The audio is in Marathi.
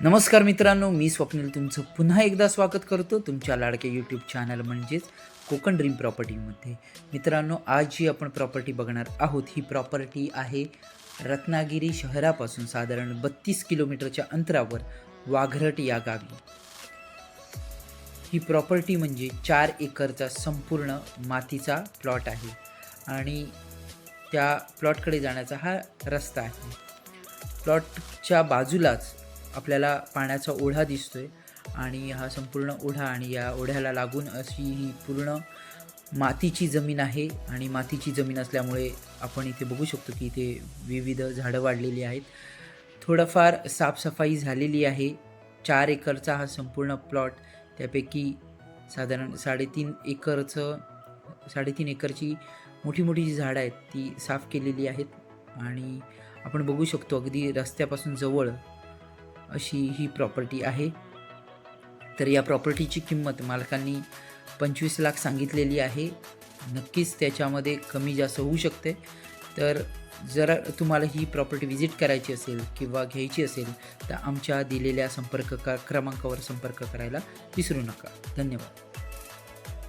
नमस्कार मित्रांनो मी स्वप्नील तुमचं पुन्हा एकदा स्वागत करतो तुमच्या लाडक्या यूट्यूब चॅनल म्हणजेच कोकण ड्रीम प्रॉपर्टीमध्ये मित्रांनो आज जी आपण प्रॉपर्टी बघणार आहोत. ही प्रॉपर्टी आहे रत्नागिरी शहरापासून साधारण बत्तीस किलोमीटरच्या अंतरावर वाघरट या गावी. ही प्रॉपर्टी म्हणजे चार एकरचा संपूर्ण मातीचा प्लॉट आहे आणि त्या प्लॉटकडे जाण्याचा हा रस्ता आहे. प्लॉटच्या बाजूलाच आपल्याला पाण्याचा ओढा दिसतोय आणि हा संपूर्ण ओढा आणि या ओढ्याला लागून अशी ही पूर्ण मातीची जमीन आहे आणि मातीची जमीन असल्यामुळे आपण इथे बघू शकतो की इथे विविध झाडं वाढलेली आहेत. थोडंफार साफसफाई झालेली आहे. चार एकरचा हा संपूर्ण प्लॉट त्यापैकी साधारण साडेतीन एकरचं साडेतीन एकरची मोठी मोठी जी झाडं आहेत ती साफ केलेली आहेत आणि आपण बघू शकतो अगदी रस्त्यापासून जवळ अशी ही प्रॉपर्टी आहे. तर या प्रॉपर्टीची किंमत मालकांनी पंचवीस लाख सांगितलेली आहे. नक्कीच त्याच्यामध्ये कमी जास्त होऊ शकते. तर जर तुम्हाला ही प्रॉपर्टी व्हिजिट करायची असेल किंवा घ्यायची असेल तर आमच्या दिलेल्या संपर्क का क्रमांकावर संपर्क करायला विसरू नका. धन्यवाद.